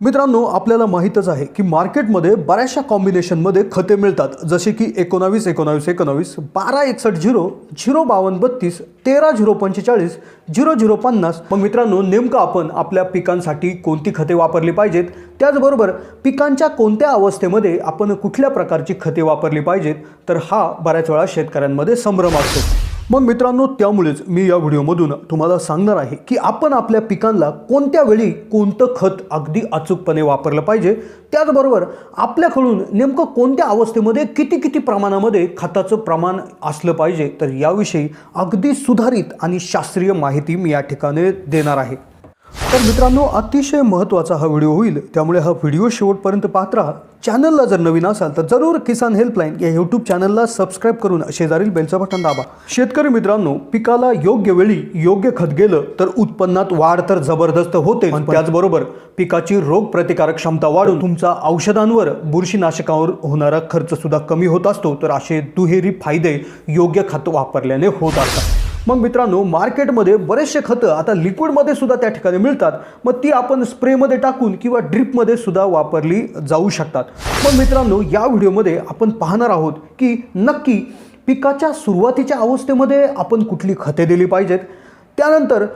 मित्रांनो आपल्याला माहीतच आहे की मार्केटमध्ये बऱ्याचशा कॉम्बिनेशनमध्ये खते मिळतात. जसे की एकोणावीस एकोणावीस एकोणावीस बारा एकसष्ट झिरो झिरो बावन्न बत्तीस तेरा झिरो पंचेचाळीस झिरो झिरो पन्नास. मग मित्रांनो नेमकं आपण आपल्या पिकांसाठी कोणती खते वापरली पाहिजेत? त्याचबरोबर पिकांच्या कोणत्या अवस्थेमध्ये आपण कुठल्या प्रकारची खते वापरली पाहिजेत? तर हा बऱ्याच वेळा शेतकऱ्यांमध्ये संभ्रम असतो. मग मित्रांनो त्यामुळेच मी या व्हिडिओमधून तुम्हाला सांगणार आहे की आपण आपल्या पिकांना कोणत्या वेळी कोणतं खत अगदी अचूकपणे वापरलं पाहिजे? त्याचबरोबर आपल्याकडून नेमकं कोणत्या अवस्थेमध्ये किती किती प्रमाणामध्ये खताचं प्रमाण असलं पाहिजे? तर याविषयी अगदी सुधारित आणि शास्त्रीय माहिती मी या ठिकाणी देणार आहे. तर मित्रांनो अतिशय महत्त्वाचा हा व्हिडिओ होईल. त्यामुळे हा व्हिडिओ शेवटपर्यंत पात्रा चॅनलला जर नवीन असाल तर जरूर किसान हेल्पलाईन या यूट्यूब चॅनलला सबस्क्राईब करून शेजारील बेलचं बटन दाबा. शेतकरी मित्रांनो पिकाला योग्य वेळी योग्य खत गेलं तर उत्पन्नात वाढ तर जबरदस्त होते. त्याचबरोबर पिकाची रोग प्रतिकारक क्षमता वाढून तुमचा औषधांवर बुरशीनाशकावर होणारा खर्च सुद्धा कमी होत असतो. तर असे दुहेरी फायदे योग्य खत वापरल्याने होत असतात. मग मित्रांनो मार्केटमध्ये बरेचसे खतं आता लिक्विडमध्ये सुद्धा त्या ठिकाणी मिळतात. मग ती आपण स्प्रेमध्ये टाकून किंवा ड्रिपमध्ये सुद्धा वापरली जाऊ शकतात. मग मित्रांनो या व्हिडिओमध्ये आपण पाहणार आहोत की नक्की पिकाच्या सुरुवातीच्या अवस्थेमध्ये आपण कुठली खते दिली पाहिजेत. त्यानंतर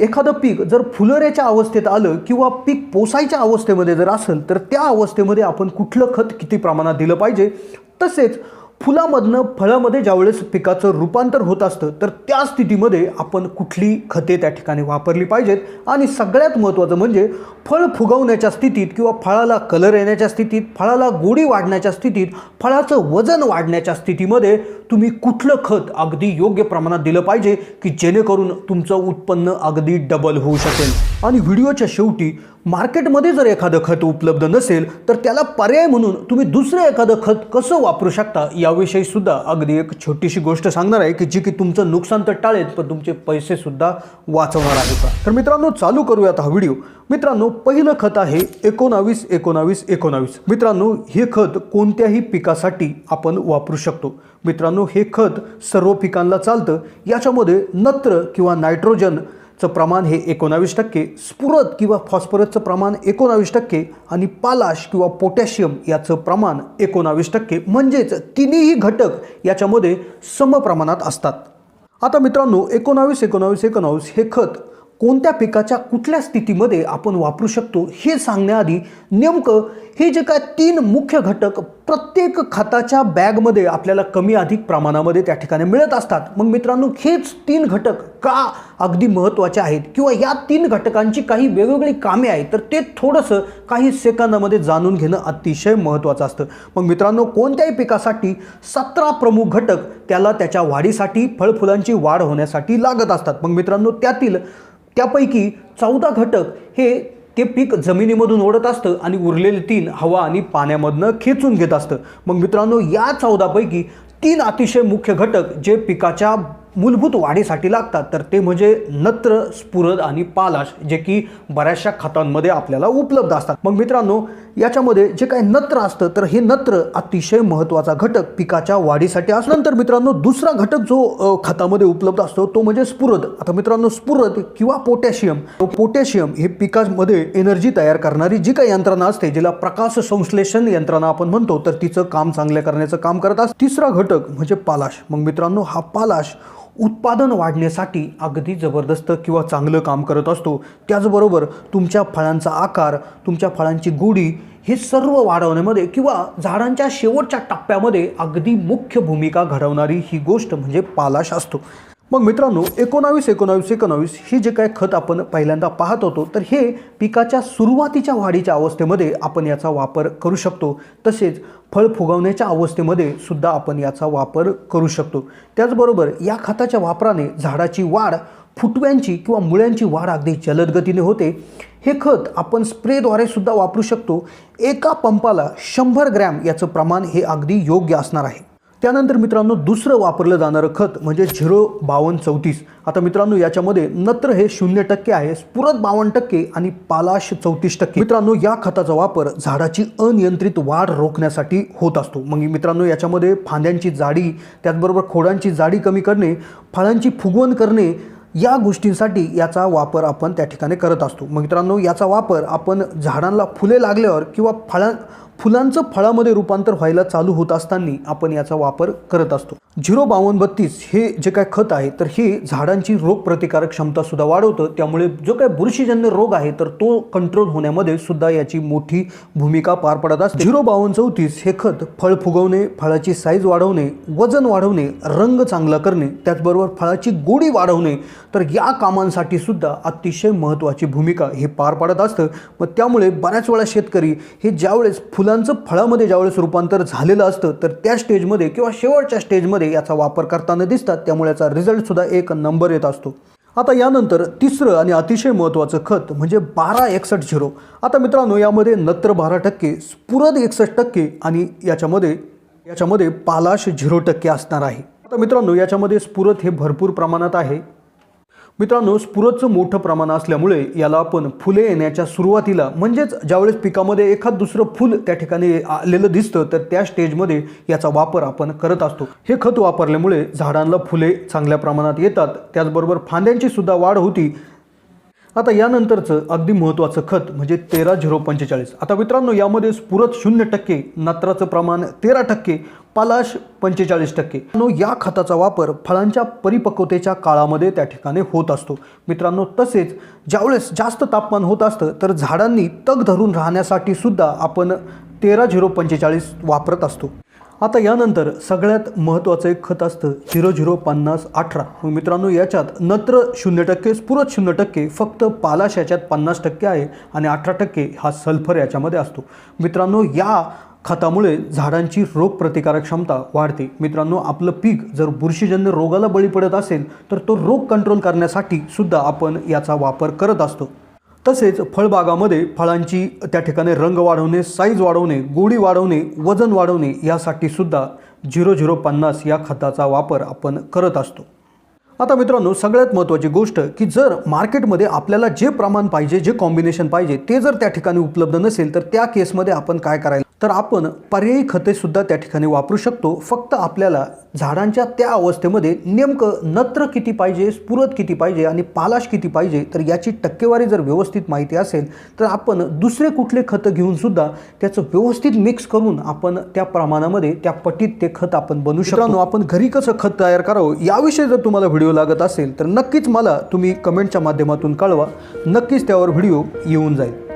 एखादं पीक जर फुलऱ्याच्या अवस्थेत आलं किंवा पीक पोसायच्या अवस्थेमध्ये जर असेल तर त्या अवस्थेमध्ये आपण कुठलं खत किती प्रमाणात दिलं पाहिजे? तसेच फुलामधनं फळामध्ये ज्यावेळेस पिकाचं रूपांतर होत असतं तर त्या स्थितीमध्ये आपण कुठली खते त्या ठिकाणी वापरली पाहिजेत? आणि सगळ्यात महत्त्वाचं म्हणजे फळ फुगवण्याच्या स्थितीत किंवा फळाला कलर येण्याच्या स्थितीत फळाला गोडी वाढण्याच्या स्थितीत फळाचं वजन वाढण्याच्या स्थितीमध्ये तुम्ही कुठलं खत अगदी योग्य प्रमाणात दिलं पाहिजे की जेणेकरून तुमचं उत्पन्न अगदी डबल होऊ शकेल? आणि व्हिडिओच्या शेवटी मार्केटमध्ये जर एखादं खत उपलब्ध नसेल तर त्याला पर्याय म्हणून तुम्ही दुसरं एखादं खत कसं वापरू शकता या याविषयी सुद्धा अगदी एक छोटीशी गोष्ट सांगणार आहे की जी की तुमचं नुकसान तर टाळेल पण तुमचे पैसे सुद्धा वाचवणार आहे का? तर मित्रांनो चालू करूयात हा व्हिडिओ. मित्रांनो पहिलं खत आहे एकोणावीस एकोणावीस एकोणावीस. मित्रांनो हे खत कोणत्याही पिकासाठी आपण वापरू शकतो. मित्रांनो हे खत सर्व पिकांना चालतं. याच्यामध्ये नत्र किंवा नायट्रोजन चं प्रमाण हे एकोणावीस टक्के स्फुरद किंवा फॉस्फरसचं प्रमाण एकोणावीस टक्के आणि पालाश किंवा पोटॅशियम याचं प्रमाण एकोणावीस टक्के. म्हणजेच तिन्ही घटक याच्यामध्ये समप्रमाणात असतात. आता मित्रांनो एकोणावीस एकोणावीस एकोणावीस हे खत कोणत्या पिकाच्या कुठल्या स्थितीमध्ये आपण वापरू शकतो हे सांगण्याआधी नेमकं हे जे काय तीन मुख्य घटक प्रत्येक खताच्या बॅगमध्ये आपल्याला कमी अधिक प्रमाणामध्ये त्या ठिकाणी मिळत असतात. मग मित्रांनो हेच तीन घटक का अगदी महत्त्वाचे आहेत? किंवा या तीन घटकांची काही वेगवेगळी कामे आहेत? तर ते थोडंसं काही सेकंदामध्ये जाणून घेणं अतिशय महत्त्वाचं असतं. मग मित्रांनो कोणत्याही पिकासाठी सतरा प्रमुख घटक त्याला त्याच्या वाढीसाठी फळफुलांची वाढ होण्यासाठी लागत असतात. मग मित्रांनो त्यातील त्यापैकी चौदा घटक हे ते पीक जमिनीमधून ओढत असतं आणि उरलेले तीन हवा आणि पाण्यामधनं खेचून घेत असतं. मग मित्रांनो या चौदापैकी तीन अतिशय मुख्य घटक जे पिकाच्या मूलभूत वाढीसाठी लागतात तर ते म्हणजे नत्र स्फुरद आणि पालाश जे की बऱ्याचशा खतांमध्ये आपल्याला उपलब्ध असतात. मग मित्रांनो याच्यामध्ये जे काही नत्र असतं तर हे नत्र अतिशय महत्त्वाचा घटक पिकाच्या वाढीसाठी असल्यानंतर नंतर मित्रांनो दुसरा घटक जो खतामध्ये उपलब्ध असतो तो म्हणजे स्फुरद. आता मित्रांनो स्फुरद किंवा पोटॅशियम पोटॅशियम हे पिकामध्ये एनर्जी तयार करणारी जी काही यंत्रणा असते जिला प्रकाश संश्लेषण यंत्रणा आपण म्हणतो तर तिचं काम चांगलं करण्याचं काम करत असतं. तिसरा घटक म्हणजे पालाश. मग मित्रांनो हा पालाश उत्पादन वाढण्यासाठी अगदी जबरदस्त किंवा चांगलं काम करत असतो. त्याचबरोबर तुमच्या फळांचा आकार तुमच्या फळांची गोडी हे सर्व वाढवण्यामध्ये किंवा झाडांच्या शेवटच्या टप्प्यामध्ये अगदी मुख्य भूमिका घडवणारी ही गोष्ट म्हणजे पालाश असतो मग मित्रांनो एकोणावीस एकोणावीस एकोणावीस हे जे काय खत आपण पहिल्यांदा पाहत होतो तर हे पिकाच्या सुरुवातीच्या वाढीच्या अवस्थेमध्ये आपण याचा वापर करू शकतो. तसेच फळ फुगवण्याच्या अवस्थेमध्ये सुद्धा आपण याचा वापर करू शकतो. त्याचबरोबर या खताच्या वापराने झाडाची वाढ फुटव्यांची किंवा मुळ्यांची वाढ अगदी जलद गतीने होते. हे खत आपण स्प्रेद्वारे सुद्धा वापरू शकतो. एका पंपाला शंभर ग्रॅम याचं प्रमाण हे अगदी योग्य असणार आहे. त्यानंतर मित्रांनो दुसरं वापरलं जाणारं खत म्हणजे झिरो बावन्न चौतीस. आता मित्रांनो याच्यामध्ये नत्र हे शून्य टक्के आहे स्फुरत बावन्न टक्के आणि पालाश चौतीस टक्के. मित्रांनो या खताचा वापर झाडाची अनियंत्रित वाढ रोखण्यासाठी होत असतो. मग मित्रांनो याच्यामध्ये फांद्यांची जाडी त्याचबरोबर खोडांची जाडी कमी करणे फळांची फुगवण करणे या गोष्टींसाठी याचा वापर आपण त्या ठिकाणी करत असतो. मित्रांनो याचा वापर आपण झाडांना फुले लागल्यावर किंवा फळा फुलांचं फळामध्ये रूपांतर व्हायला चालू होत असताना आपण याचा वापर करत असतो. झिरो बावन्न बत्तीस हे जे काय खत आहे तर हे झाडांची रोगप्रतिकारक क्षमता सुद्धा वाढवतं. त्यामुळे जो काय बुरशीजन्य रोग आहे तर तो कंट्रोल होण्यामध्ये सुद्धा याची मोठी भूमिका पार पडत असते. झिरो बावन्न चौतीस हे खत फळ फुगवणे फळाची साईज वाढवणे वजन वाढवणे रंग चांगला करणे त्याचबरोबर फळाची गोडी वाढवणे तर या कामांसाठी सुद्धा अतिशय महत्त्वाची भूमिका हे पार पाडत असतं. मग त्यामुळे बऱ्याच वेळा शेतकरी हे ज्यावेळेस फुलांचं फळामध्ये ज्यावेळेस रूपांतर झालेलं असतं तर त्या स्टेजमध्ये किंवा शेवटच्या स्टेजमध्ये याचा वापर करताना दिसतात. त्यामुळे याचा रिझल्टसुद्धा एक नंबर येत असतो. आता यानंतर तिसरं आणि अतिशय महत्त्वाचं खत म्हणजे बारा एकसष्ट झिरो. आता मित्रांनो यामध्ये नत्र बारा टक्के स्फुरद एकसष्ट टक्के आणि याच्यामध्ये याच्यामध्ये पालाश झिरो टक्के असणार आहे. आता मित्रांनो याच्यामध्ये स्फुरद हे भरपूर प्रमाणात आहे. मित्रांनो स्फुरदचं मोठं प्रमाण असल्यामुळे याला आपण फुले येण्याच्या सुरुवातीला म्हणजेच ज्यावेळेस पिकामध्ये एखाद दुसरं फुल त्या ठिकाणी आलेलं दिसतं तर त्या स्टेजमध्ये याचा वापर आपण करत असतो. हे खत वापरल्यामुळे झाडांना फुले चांगल्या प्रमाणात येतात. त्याचबरोबर फांद्यांची सुद्धा वाढ होती. आता यानंतरचं अगदी महत्त्वाचं खत म्हणजे तेरा झिरो पंचेचाळीस. आता मित्रांनो यामध्ये स्फुरत शून्य टक्के नत्राचं प्रमाण तेरा टक्के पालाश पंचेचाळीस टक्के. या खताचा वापर फळांच्या परिपक्वतेच्या काळामध्ये त्या ठिकाणी होत असतो. मित्रांनो तसेच ज्यावेळेस जास्त तापमान होत असतं तर झाडांनी तग धरून राहण्यासाठी सुद्धा आपण तेरा झिरो पंचेचाळीस वापरत असतो. आता यानंतर सगळ्यात महत्त्वाचं एक खत असतं झिरो झिरो पन्नास अठरा. मग मित्रांनो याच्यात नत्र शून्य टक्के स्फुरत शून्य टक्के फक्त पालाश याच्यात पन्नास टक्के आहे आणि अठरा टक्के हा सल्फर याच्यामध्ये असतो. मित्रांनो या खतामुळे झाडांची रोगप्रतिकारक क्षमता वाढते. मित्रांनो आपलं पीक जर बुरशीजन्य रोगाला बळी पडत असेल तर तो रोग कंट्रोल करण्यासाठी सुद्धा आपण याचा वापर करत असतो. तसेच फळबागामध्ये फळांची त्या ठिकाणी रंग वाढवणे साईज वाढवणे गोडी वाढवणे वजन वाढवणे यासाठी सुद्धा झिरो झिरो पन्नास या खताचा वापर आपण करत असतो. आता मित्रांनो सगळ्यात महत्त्वाची गोष्ट की जर मार्केटमध्ये आपल्याला जे प्रमाण पाहिजे जे कॉम्बिनेशन पाहिजे ते जर त्या ठिकाणी उपलब्ध नसेल तर त्या केसमध्ये आपण काय करायला तर आपण पर्यायी खतेसुद्धा त्या ठिकाणी वापरू शकतो. फक्त आपल्याला झाडांच्या त्या अवस्थेमध्ये नेमकं नत्र किती पाहिजे स्फुरत किती पाहिजे आणि पालाश किती पाहिजे तर याची टक्केवारी जर व्यवस्थित माहिती असेल तर आपण दुसरे कुठले खतं घेऊनसुद्धा त्याचं व्यवस्थित मिक्स करून आपण त्या प्रमाणामध्ये त्या पटीत ते खत आपण बनवू शकतो. आपण घरी कसं खत तयार करावं याविषयी जर तुम्हाला व्हिडिओ लागत असेल तर नक्कीच मला तुम्ही कमेंटच्या माध्यमातून कळवा. नक्कीच त्यावर व्हिडिओ येऊन जाईल.